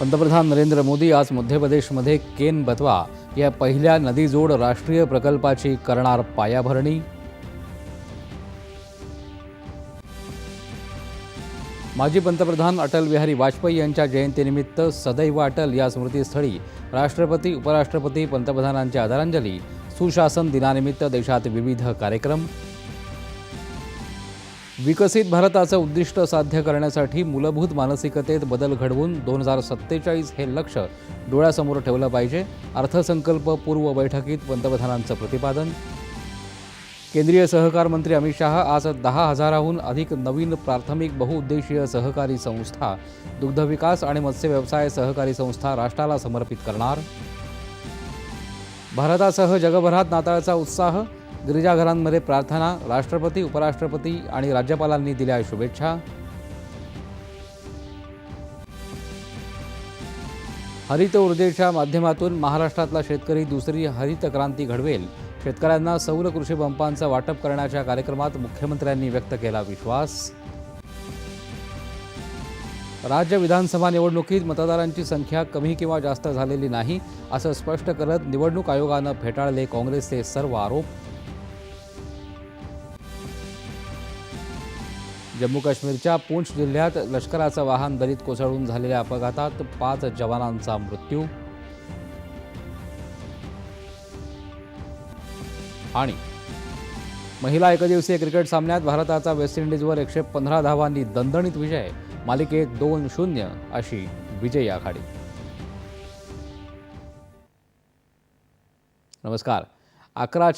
पंतप्रधान नरेंद्र मोदी आज मध्य प्रदेशमध्ये केन बतवा या पहिल्या नदीजोड राष्ट्रीय प्रकल्पाची करणार पायाभरणी. माजी पंतप्रधान अटल बिहारी वाजपेयी यांच्या जयंतीनिमित्त सदैव अटल या स्मृतीस्थळी राष्ट्रपती उपराष्ट्रपती पंतप्रधानांची आदरांजली सुशासन दिनानिमित्त देशात विविध कार्यक्रम विकसित भारताचं उद्दिष्ट साध्य करण्यासाठी मूलभूत मानसिकतेत बदल घडवून दोन हजार सत्तेचाळीस हे लक्ष डोळ्यासमोर ठेवलं पाहिजे. अर्थसंकल्प पूर्व बैठकीत पंतप्रधानांचं प्रतिपादन. केंद्रीय सहकार मंत्री अमित शहा आज दहा हजाराहून अधिक नवीन प्राथमिक बहुउद्देशीय सहकारी संस्था दुग्धविकास आणि मत्स्य व्यवसाय सहकारी संस्था राष्ट्राला समर्पित करणार. भारतासह जगभरात नाताळचा उत्साह गिरिजाघरांमध्ये प्रार्थना राष्ट्रपती उपराष्ट्रपती आणि राज्यपालांनी दिल्या शुभेच्छा. हरित ऊर्जेच्या माध्यमातून महाराष्ट्रातला शेतकरी दुसरी हरित क्रांती घडवेल. शेतकऱ्यांना सौर कृषी पंपांचं वाटप करण्याच्या कार्यक्रमात मुख्यमंत्र्यांनी व्यक्त केला विश्वास. राज्य विधानसभा निवडणुकीत मतदारांची संख्या कमी किंवा जास्त झालेली नाही असं स्पष्ट करत निवडणूक आयोगानं फेटाळले काँग्रेसचे सर्व आरोप. जम्मू काश्मीरच्या पूंछ जिल्ह्यात लष्कराचं वाहन दलित कोसळून झालेल्या अपघातात पाच जवानांचा मृत्यू आणि महिला एकदिवसीय क्रिकेट सामन्यात भारताचा वेस्ट इंडिजवर एकशे पंधरा धावांनी दणदणीत विजय मालिकेत दोन शून्य अशी विजयी आघाडी. नमस्कार. अकरा